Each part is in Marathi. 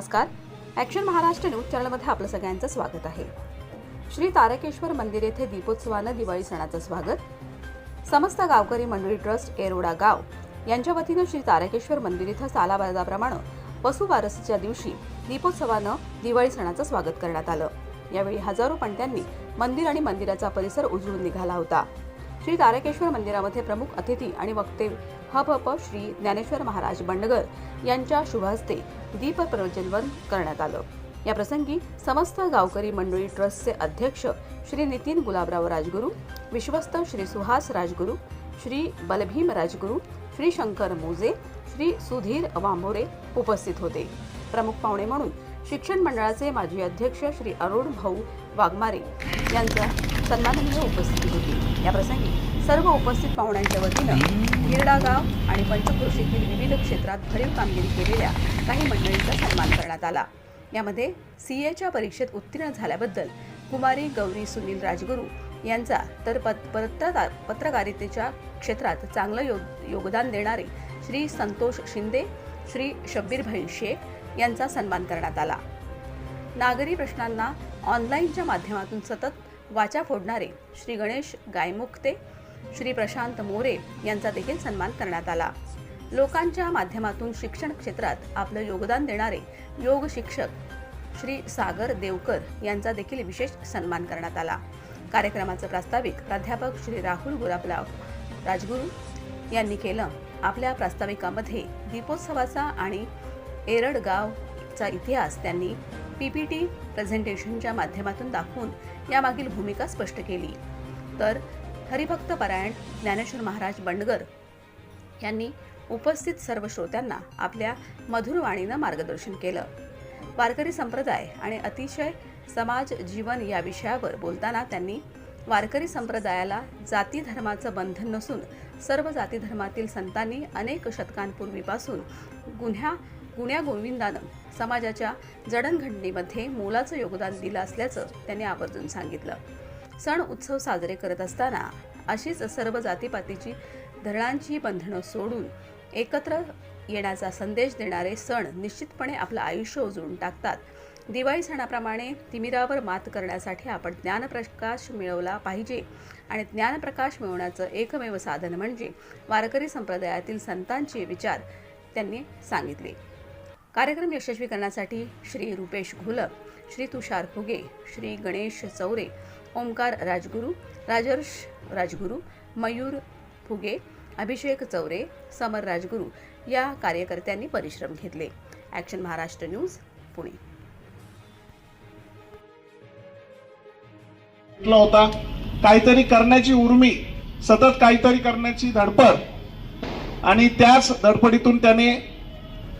नमस्कार. ॲक्शन महाराष्ट्र न्यूज चॅनलमध्ये आपलं सगळ्यांचं स्वागत आहे. श्री तारकेश्वर मंदिर येथे दीपोत्सवानं दिवाळी सणाचं स्वागत. समस्त गावकरी मंडळी ट्रस्ट एरोडा गाव यांच्या वतीनं श्री तारकेश्वर मंदिर इथं सालाबाजाप्रमाणे वसुबारसीच्या दिवशी दीपोत्सवानं दिवाळी सणाचं स्वागत करण्यात आलं. यावेळी हजारो पणत्यांनी मंदिर आणि मंदिराचा परिसर उजळून निघाला होता. श्री तारकेश्वर मंदिरामध्ये प्रमुख अतिथी आणि वक्ते हप श्री ज्ञानेश्वर महाराज बंडगर यांच्या शुभ दीपप्रज्वलन दीप करण्यात आलं. या प्रसंगी समस्त गावकरी मंडळी ट्रस्टचे अध्यक्ष श्री नितीन गुलाबराव राजगुरू विश्वस्त श्री सुहास राजगुरू श्री बलभीम राजगुरू श्री शंकर मोजे श्री सुधीर वांभोरे उपस्थित होते. प्रमुख पाहुणे म्हणून शिक्षण मंडळाचे माजी अध्यक्ष श्री अरुण भाऊ वाघमारे यांचा सन्माननीय उपस्थिती होती. या प्रसंगी सर्व उपस्थित पाहुण्यांच्या वतीनं गिरडा गाव आणि पंचक्रोशीतील विविध क्षेत्रात भरीव कामगिरी केलेल्या काही मंडळींचा सन्मान करण्यात आला. यामध्ये सी एच्या परीक्षेत उत्तीर्ण झाल्याबद्दल कुमारी गौरी सुनील राजगुरू यांचा तर पत पत्रकार पत्रकारितेच्या क्षेत्रात चांगलं योग योगदान देणारे श्री संतोष शिंदे श्री शब्बीरभाई शेख यांचा सन्मान करण्यात आला. नागरी प्रश्नांना ऑनलाईनच्या माध्यमातून सतत वाचा फोडणारे श्री गणेश गायमुखते श्री प्रशांत मोरे यांचा देखील सन्मान करण्यात आला. लोकांच्या माध्यमातून शिक्षण क्षेत्रात आपलं योगदान देणारे योग शिक्षक श्री सागर देवकर यांचा देखील विशेष सन्मान करण्यात आला. कार्यक्रमाचं प्रास्ताविक प्राध्यापक श्री राहुल गुलाबराव राजगुरू यांनी केलं. आपल्या प्रास्ताविकामध्ये दीपोत्सवाचा आणि एरड गावचा इतिहास त्यांनी पी पी टी प्रेझेंटेशनच्या माध्यमातून दाखवून यामागील भूमिका स्पष्ट केली. तर हरिभक्त परायण ज्ञानेश्वर महाराज बंडगर यांनी उपस्थित सर्व श्रोत्यांना आपल्या मधुरवाणीनं मार्गदर्शन केलं. वारकरी संप्रदाय आणि अतिशय समाज जीवन या विषयावर बोलताना त्यांनी वारकरी संप्रदायाला जाती धर्माचं बंधन नसून सर्व जाती धर्मातील संतांनी अनेक शतकांपूर्वीपासून गुन्ह्या गुण्या गोविंदानं समाजाच्या जडणघडणीमध्ये मोलाचं योगदान दिलं असल्याचं त्यांनी आवर्जून सांगितलं. सण उत्सव साजरे करत असताना अशीच सर्व जातीपातीची धरणांची बंधनं सोडून एकत्र येण्याचा संदेश देणारे सण निश्चितपणे आपलं आयुष्य उजळून टाकतात. दिवाळी सणाप्रमाणे तिमिरावर मात करण्यासाठी आपण ज्ञानप्रकाश मिळवला पाहिजे आणि ज्ञानप्रकाश मिळवण्याचं एकमेव साधन म्हणजे वारकरी संप्रदायातील संतांचे विचार त्यांनी सांगितले. कार्यक्रम यशस्वी करण्यासाठी श्री रुपेश घुलप श्री तुषार फुगे श्री गणेश चौरे ओंकार राजगुरू राजर्ष राजगुरू मयूर फुगे अभिषेक चौरे समर राजगुरू या कार्यकर्त्यांनी परिश्रम घेतले. Action Maharashtra news Pune. म्हटला होता काहीतरी करण्याची उर्मी सतत काहीतरी करण्याची धडपड. आणि त्याच धडपडीतून त्याने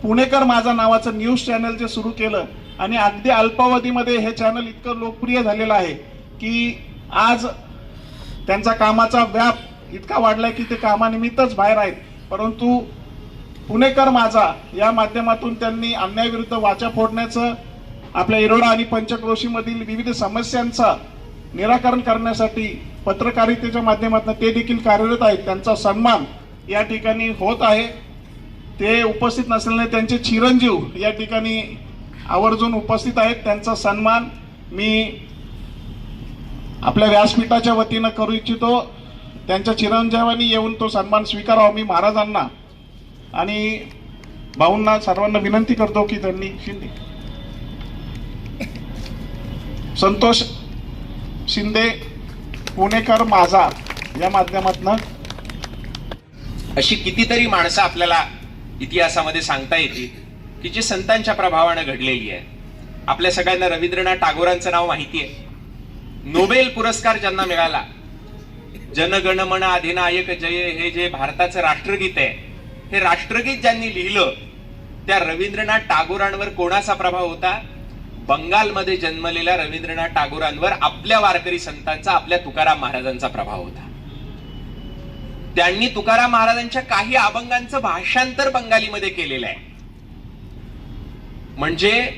पुणेकर माझा नावाचं न्यूज चॅनल जे सुरू केलं आणि अगदी अल्पावधीमध्ये हे चॅनल इतकं लोकप्रिय झालेलं आहे की आज त्यांचा कामाचा व्याप इतका वाढलाय की ते कामानिमित्तच बाहेर आहेत. परंतु पुणेकर माझा या माध्यमातून त्यांनी अन्यायाविरुद्ध वाचा फोडण्याचं आपल्या इरोडा आणि पंचक्रोशीमधील विविध समस्यांचा निराकरण करण्यासाठी पत्रकारितेच्या माध्यमातून ते देखील कार्यरत आहेत. त्यांचा सन्मान या ठिकाणी होत आहे. ते उपस्थित नसल्याने त्यांचे चिरंजीव या ठिकाणी आवर्जून उपस्थित आहेत. त्यांचा सन्मान मी आपल्या व्यासपीठाच्या वतीनं करू इच्छितो. त्यांच्या चिरंजीवांनी येऊन तो सन्मान स्वीकारावा मी महाराजांना आणि भाऊंना सर्वांना विनंती करतो की त्यांनी शिंदे. संतोष शिंदे पुणेकर माझा या माध्यमातनं अशी कितीतरी माणसं आपल्याला इतिहासामध्ये सांगता येतील की जी संतांच्या प्रभावानं घडलेली आहे. आपल्या सगळ्यांना रवींद्रनाथ टागोरांचं नाव माहिती आहे. नोबेल पुरस्कार ज्यांना मिळाला जनगणमन अधिनायक जय हे जे भारताचं राष्ट्रगीत आहे हे राष्ट्रगीत ज्यांनी लिहिलं त्या रवींद्रनाथ टागोरांवर कोणाचा प्रभाव होता? बंगालमध्ये जन्मलेल्या रवींद्रनाथ टागोरांवर आपल्या वारकरी संतांचा आपल्या तुकाराम महाराजांचा प्रभाव होता. त्यांनी तुकाराम महाराजांच्या काही अभंगांचं भाषांतर बंगालीमध्ये केलेलं आहे. म्हणजे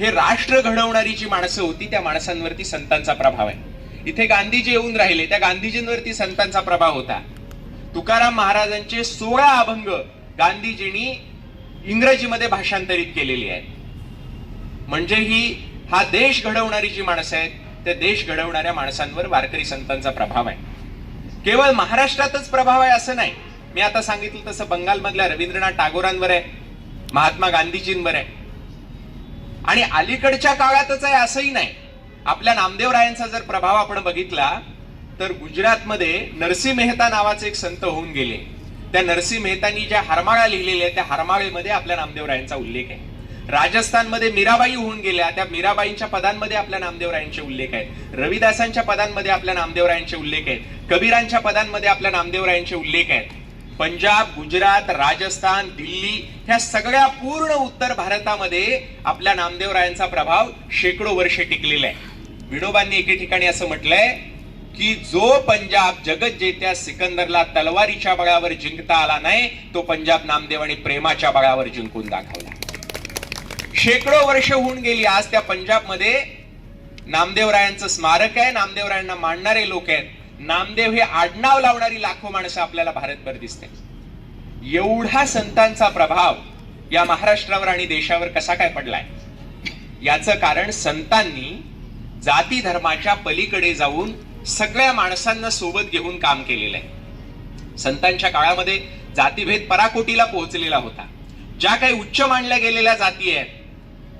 हे राष्ट्र घडवणारी जी माणसं होती त्या माणसांवरती संतांचा प्रभाव आहे. इथे गांधीजी येऊन राहिले त्या गांधीजींवरती संतांचा प्रभाव होता. तुकाराम महाराजांचे सोळा अभंग गांधीजींनी इंग्रजीमध्ये भाषांतरित केलेली आहेत. म्हणजे ही हा देश घडवणारी जी माणसं आहेत त्या देश घडवणाऱ्या माणसांवर वारकरी संतांचा प्रभाव आहे. केवळ महाराष्ट्रातच प्रभाव आहे असं नाही. मी आता सांगितलं तसं बंगालमधल्या रवींद्रनाथ टागोरांवर आहे महात्मा गांधीजींवर आहे. आणि अलीकडच्या काळातच आहे असंही नाही. आपल्या नामदेवरायांचा जर प्रभाव आपण बघितला तर गुजरातमध्ये नरसी मेहता नावाचे एक संत होऊन गेले. त्या नरसी मेहतांनी ज्या हरमाळा लिहिलेल्या त्या हरमाळेमध्ये आपल्या नामदेवरायांचा उल्लेख आहे. राजस्थानमध्ये मीराबाई होऊन गेल्या त्या मीराबाईंच्या पदांमध्ये आपल्या नामदेवरायांचे उल्लेख आहेत. रविदासांच्या पदांमध्ये आपल्या नामदेवरायांचे उल्लेख आहेत. कबीरांच्या पदांमध्ये आपल्या नामदेवरायांचे उल्लेख आहेत. पंजाब गुजरात राजस्थान दिल्ली ह्या सगळ्या पूर्ण उत्तर भारतामध्ये आपल्या नामदेवरायांचा प्रभाव शेकडो वर्षे टिकलेला आहे. विनोबांनी एके ठिकाणी असं म्हटलंय की जो पंजाब जगत जेत्या सिकंदरला तलवारीच्या बळावर जिंकता आला नाही तो पंजाब नामदेवाने प्रेमाच्या बळावर जिंकून दाखवला. शेकडो वर्ष होऊन गेली आज त्या पंजाबमध्ये नामदेवरायांचं स्मारक आहे. नामदेवरायांना मानणारे लोक आहेत. नामदेव हे आडनाव लावणारी लाखो माणसं आपल्याला भारतभर दिसते. एवढा संतांचा प्रभाव या महाराष्ट्रावर आणि देशावर कसा काय पडलाय? याचं कारण संतांनी जाती धर्माच्या पलीकडे जाऊन सगळ्या माणसांना सोबत घेऊन काम केलेलं आहे. संतांच्या काळामध्ये जातीभेद पराकोटीला पोहोचलेला होता. ज्या काही उच्च मानल्या गेलेल्या जाती आहेत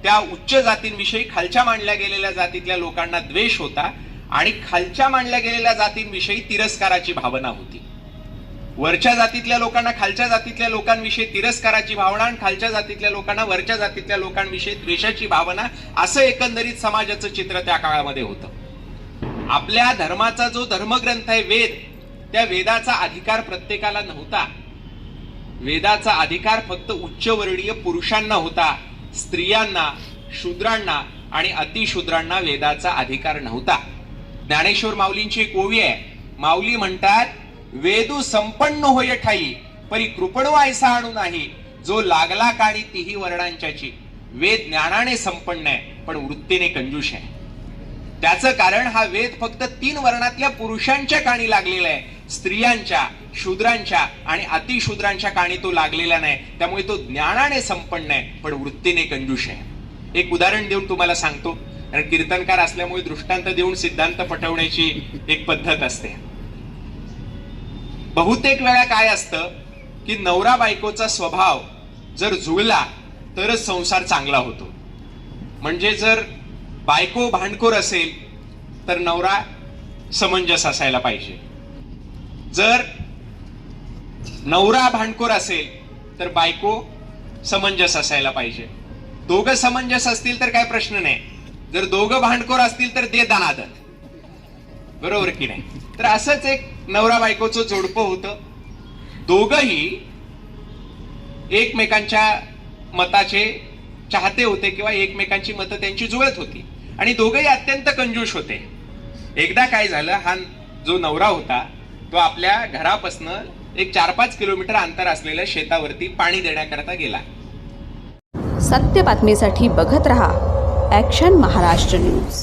त्या उच्च जातींविषयी खालच्या मानल्या गेलेल्या जातीतल्या लोकांना द्वेष होता आणि खालच्या मानल्या गेलेल्या जातींविषयी तिरस्काराची भावना होती. वरच्या जातीतल्या लोकांना खालच्या जातीतल्या लोकांविषयी तिरस्काराची भावना आणि खालच्या जातीतल्या लोकांना वरच्या जातीतल्या लोकांविषयी द्वेषाची भावना असं एकंदरीत समाजाचं चित्र त्या काळामध्ये होतं. आपल्या धर्माचा जो धर्मग्रंथ आहे वेद त्या वेदाचा अधिकार प्रत्येकाला नव्हता. वेदाचा अधिकार फक्त उच्चवर्णीय पुरुषांना होता स्त्रियांना शूद्रांना आणि अतिशूद्रांना वेदाचा अधिकार नव्हता. ज्ञानेश्वर माऊलींची एक ओवी आहे. माऊली म्हणतात वेदू संपन्न होय ठाई परी कृपण ऐसा आणू नाही जो लागला काळी तिही वर्णांच्याची. वेद ज्ञानाने संपन्न आहे पण वृत्तीने कंजूष आहे. त्याचं कारण हा वेद फक्त तीन वर्णातल्या पुरुषांच्या काणी लागलेला आहे. स्त्रियांच्या शूद्रांच्या आणि अतिशूद्रांच्या काणी तो लागलेला नाही. त्यामुळे तो ज्ञानाने संपन्न आहे पण वृत्तीने कंजूष आहे. एक उदाहरण देऊन तुम्हाला सांगतो. कारण कीर्तनकार असल्यामुळे दृष्टांत देऊन सिद्धांत पटवण्याची एक पद्धत असते. बहुतेक वेळा काय असतं की नवरा बायकोचा स्वभाव जर जुळला तरच संसार चांगला होतो. म्हणजे जर बायको भांडखोर असेल तर नवरा समंजस असायला पाहिजे. जर नवरा भांडखोर असेल तर बायको समंजस असायला पाहिजे. दोघं समंजस असतील तर काय प्रश्न नाही. जर दोघं भांडखोर असतील तर दे दनादन. बरोबर की नाही? तर असंच एक नवरा बायकोचं जोडपं होतं. दोघही एकमेकांच्या मताचे चाहते होते किंवा एकमेकांची मतं त्यांची जुळत होती. आणि दोघंही अत्यंत कंजूष होते. एकदा काय झालं हा जो नवरा होता तो आपल्या घरापासनं एक चार पाच किलोमीटर अंतर असलेल्या शेतावरती पाणी देण्याकरता गेला. सत्य बातमीसाठी बघत रहा. Action Maharashtra news